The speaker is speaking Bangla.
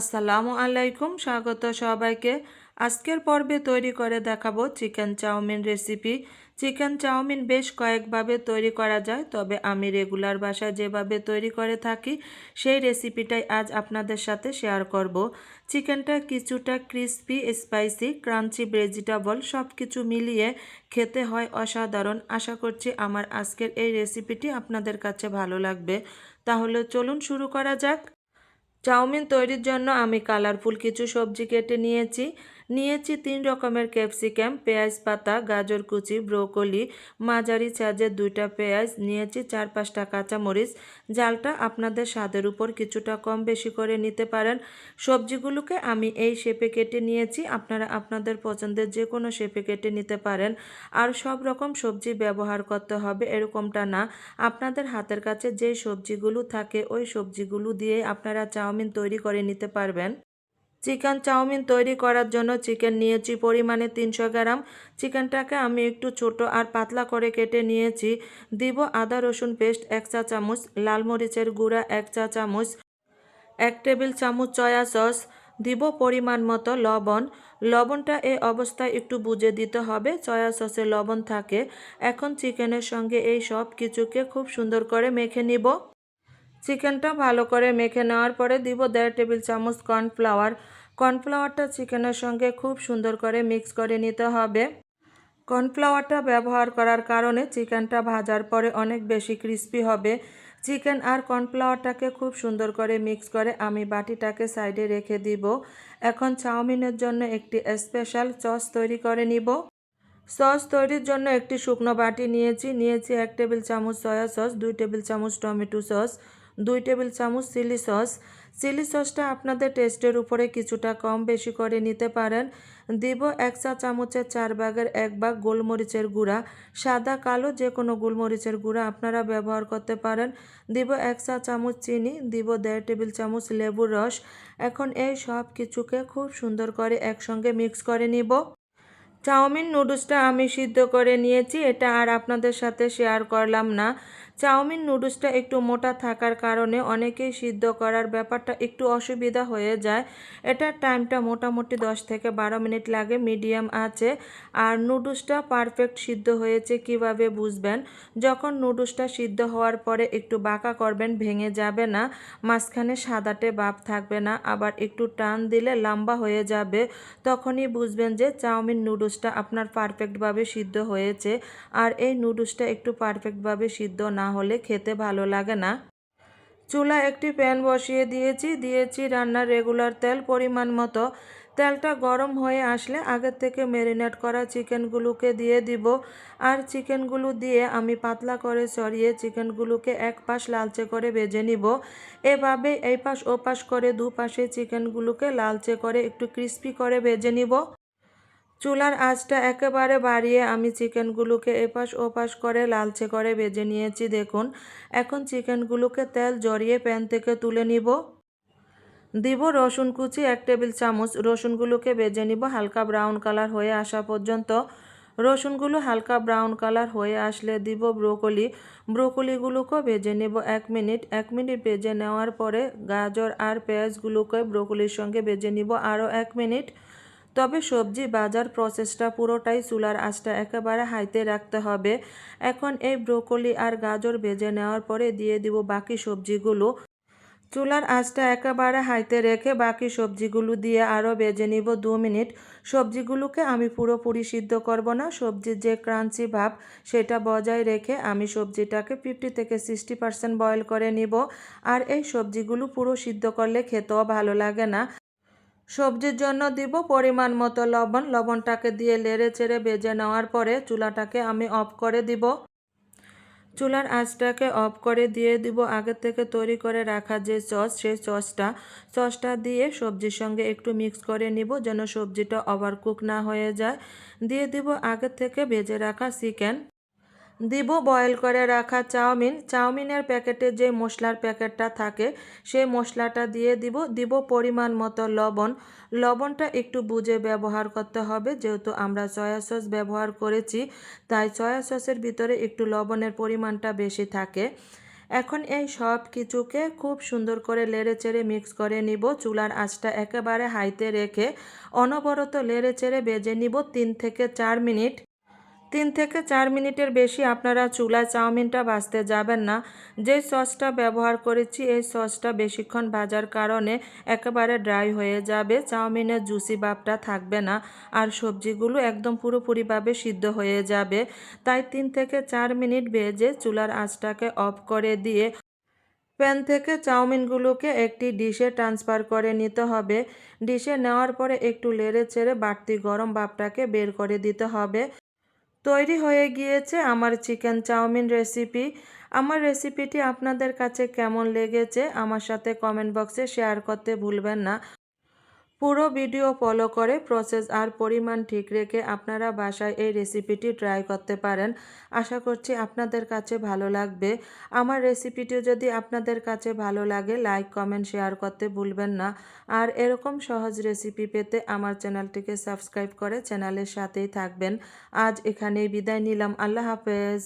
আসসালামু আলাইকুম, স্বাগত সবাইকে। আজকের পর্বে তৈরি করে দেখাবো chicken chowmein recipe. Chicken chowmein বেশ কয়েকভাবে তৈরি করা যায়, তবে আমি রেগুলার বাসায় যেভাবে তৈরি করে থাকি, সেই রেসিপিটাই আজ আপনাদের সাথে শেয়ার করব। চিকেনটা কিছুটা ক্রিস্পি, স্পাইসি, ক্রাঞ্চি, ভেজিটেবল সব কিছু মিলিয়ে খেতে হয় অসাধারণ। আশা করছি আমার আজকের এই রেসিপিটি আপনাদের কাছে ভালো লাগবে। তাহলে চলুন শুরু করা যাক। চাউমিন তৈরির জন্য আমি কালারফুল কিছু সবজি কেটে নিয়েছি। নিয়েছি তিন রকমের ক্যাপসিকাম, পেঁয়াজ পাতা, গাজর কুচি, ব্রোকলি, মাঝারি সাইজের দুইটা পেঁয়াজ, নিয়েছি চার পাঁচটা কাঁচামরিচ। জালটা আপনাদের স্বাদের উপর কিছুটা কম বেশি করে নিতে পারেন। সবজিগুলোকে আমি এই শেপে কেটে নিয়েছি, আপনারা আপনাদের পছন্দের যে কোনো শেপে কেটে নিতে পারেন। আর সব রকম সবজি ব্যবহার করতে হবে, এরকমটা না। আপনাদের হাতের কাছে যে সবজিগুলো থাকে, ওই সবজিগুলো দিয়ে আপনারা চাউমিন তৈরি করে নিতে পারবেন। চিকেন চাউমিন তৈরি করার জন্য চিকেন নিয়েছি। পরিমাণে তিনশো গ্রাম। চিকেনটাকে আমি একটু ছোট আর পাতলা করে কেটে নিয়েছি। দিব আদা, রসুন পেস্ট এক চা চামচ, লাল মরিচের গুঁড়া এক চা চামচ, এক টেবিল চামচ চয়া সস, দিব পরিমাণ মতো লবণ। লবণটা এই অবস্থায় একটু বুঝে দিতে হবে চয়া সসে লবণ থাকে। এখন চিকেনের সঙ্গে এই সব কিছুকে খুব সুন্দর করে মেখে নিব। চিকেনটা ভালো করে মেখে নেওয়ার পরে দিব দেড় টেবিল চামচ কর্নফ্লাওয়ার। কর্নফ্লাওয়ারটা চিকেনের সঙ্গে খুব সুন্দর করে মিক্স করে নিতে হবে। কর্নফ্লাওয়ারটা ব্যবহার করার কারণে চিকেনটা ভাজার পরে অনেক বেশি ক্রিস্পি হবে। চিকেন আর কর্নফ্লাওয়ারটাকে খুব সুন্দর করে মিক্স করে আমি বাটিটাকে সাইডে রেখে দিব। এখন চাউমিনের জন্য একটি স্পেশাল সস তৈরি করে নিব। সস তৈরির জন্য একটি শুকনো বাটি নিয়েছি। নিয়েছি এক টেবিল চামচ সয়া সস, দুই টেবিল চামচ টমেটো সস। দুই টেবিল চামচ চিলি সস। চিলি সসটা আপনাদের টেস্টের উপরে কিছুটা কম বেশি করে নিতে পারেন। দিব এক চা চামচের চার ভাগের এক ভাগ গোলমরিচের গুঁড়া। সাদা, কালো যে কোনো গোলমরিচের গুঁড়া আপনারা ব্যবহার করতে পারেন। দিব এক চা চামচ চিনি, দিব দেড় টেবিল চামচ লেবুর রস। এখন এই সব কিছুকে খুব সুন্দর করে একসঙ্গে মিক্স করে নিব। চাউমিন নুডলসটা আমি সিদ্ধ করে নিয়েছি, এটা আর আপনাদের সাথে শেয়ার করলাম না। চাউমিন নুডলসটা একটু মোটা থাকার কারণে অনেকেই সিদ্ধ করার ব্যাপারটা একটু অসুবিধা হয়ে যায়। এটার টাইমটা মোটামুটি 10 থেকে বারো মিনিট লাগে, মিডিয়াম আছে। আর নুডলসটা পারফেক্ট সিদ্ধ হয়েছে কীভাবে বুঝবেন? যখন নুডলসটা সিদ্ধ হওয়ার পরে একটু বাঁকা করবেন, ভেঙে যাবে না, মাঝখানে সাদাটে বাপ থাকবে না, আবার একটু টান দিলে লম্বা হয়ে যাবে, তখনই বুঝবেন যে চাউমিন নুডলসটা আপনার পারফেক্টভাবে সিদ্ধ হয়েছে আর এই নুডলসটা একটু পারফেক্টভাবে সিদ্ধ না হলে খেতে ভালো লাগে না। চুলা একটি প্যান বসিয়ে দিয়েছি দিয়েছি রান্নার রেগুলার তেল পরিমাণ মতো। তেলটা গরম হয়ে আসলে আগের থেকে ম্যারিনেট করা চিকেনগুলোকে দিয়ে দিব। আর চিকেনগুলো দিয়ে আমি পাতলা করে সরিয়ে চিকেনগুলোকে এক পাশ লালচে করে ভেজে নিব। এভাবে এই পাশ ও পাশ করে দুপাশে চিকেনগুলোকে লালচে করে একটু ক্রিস্পি করে ভেজে নিব। চুলার আঁচটা একেবারে বাড়িয়ে আমি চিকেনগুলোকে এপাশ ওপাশ করে লালচে করে ভেজে নিয়েছি, দেখুন। এখন চিকেনগুলোকে তেল জড়িয়ে প্যান থেকে তুলে নিব। দিব রসুন কুচি এক টেবিল চামচ। রসুনগুলোকে ভেজে নিব হালকা ব্রাউন কালার হয়ে আসা পর্যন্ত। রসুনগুলো হালকা ব্রাউন কালার হয়ে আসলে দিব ব্রোকলি। ব্রোকলিগুলোকেও ভেজে নেব এক মিনিট। এক মিনিট ভেজে নেওয়ার পরে গাজর আর পেঁয়াজগুলোকে ব্রোকলির সঙ্গে ভেজে নিব আরও এক মিনিট। তবে সবজি বাজার প্রসেসটা পুরোটাই চুলার আঁচটা একেবারে হাইতে রাখতে হবে। এখন এই ব্রোকলি আর গাজর ভেজে নেওয়ার পরে দিয়ে দিব বাকি সবজিগুলো। চুলার আঁচটা একেবারে হাইতে রেখে বাকি সবজিগুলো দিয়ে আরও বেজে নিব দু মিনিট। সবজিগুলোকে আমি পুরোপুরি সিদ্ধ করব না। সবজির যে ক্রাঞ্চি ভাব, সেটা বজায় রেখে আমি সবজিটাকে ফিফটি থেকে সিক্সটি পার্সেন্ট বয়েল করে নিব। আর এই সবজিগুলো পুরো সিদ্ধ করলে খেতেও ভালো লাগে না। সবজির জন্য দিব পরিমাণ মতো লবণ। লবণটাকে দিয়ে লেড়ে চেড়ে বেজে নেওয়ার পরে চুলাটাকে আমি অফ করে দিব। চুলার আঁচটাকে অফ করে দিয়ে দিব। আগে থেকে তৈরি করে রাখা যে সস, সেই সসটা সসটা দিয়ে সবজির সঙ্গে একটু মিক্স করে নিব যেন সবজিটা ওভারকুক না হয়ে যায়। দিয়ে দিব আগে থেকে ভেজে রাখা চিকেন। দিব বয়েল করে রাখা চাউমিন। চাউমিনের প্যাকেটে যে মশলার প্যাকেটটা থাকে, সেই মশলাটা দিয়ে দিব। দিব পরিমাণ মতো লবণ। লবণটা একটু বুঝে ব্যবহার করতে হবে, যেহেতু আমরা সয়া সস ব্যবহার করেছি, তাই সয়া সসের ভিতরে একটু লবণের পরিমাণটা বেশি থাকে। এখন এই সব কিছুকে খুব সুন্দর করে লেড়ে চেড়ে মিক্স করে নিব। চুলার আঁচটা একেবারে হাইতে রেখে অনবরত লেড়ে চেড়ে বেজে নিব তিন থেকে চার মিনিট। তিন থেকে চার মিনিটের বেশি আপনারা চুলায় চাউমিনটা ভাজতে যাবেন না। যে সসটা ব্যবহার করেছি, এই সসটা বেশিক্ষণ ভাজার কারণে একেবারে ড্রাই হয়ে যাবে, চাউমিনের জুসি ভাবটা থাকবে না আর সবজিগুলো একদম পুরোপুরিভাবে সিদ্ধ হয়ে যাবে। তাই তিন থেকে চার মিনিট ভেজে চুলার আঁচটাকে অফ করে দিয়ে প্যান থেকে চাউমিনগুলোকে একটি ডিশে ট্রান্সফার করে নিতে হবে। ডিশে নেওয়ার পরে একটু লেড়ে চেড়ে বাড়তি গরম ভাবটাকে বের করে দিতে হবে। তৈরি হয়ে গিয়েছে আমার চিকেন চাউমিন রেসিপি। আমার রেসিপিটি আপনাদের কাছে কেমন লেগেছে, আমার সাথে কমেন্ট বক্সে শেয়ার করতে ভুলবেন না। পুরো ভিডিও ফলো করে প্রসেস আর পরিমাণ ঠিক রেখে আপনারা বাসায় এই রেসিপিটি ট্রাই করতে পারেন। আশা করছি আপনাদের কাছে ভালো লাগবে। আমার রেসিপিটি যদি আপনাদের কাছে ভালো লাগে লাইক কমেন্ট শেয়ার করতে ভুলবেন না। আর এরকম সহজ রেসিপি পেতে আমার চ্যানেলটিকে সাবস্ক্রাইব করে চ্যানেলের সাথেই থাকবেন। আজ এখানেই বিদায় নিলাম। আল্লাহ হাফেজ।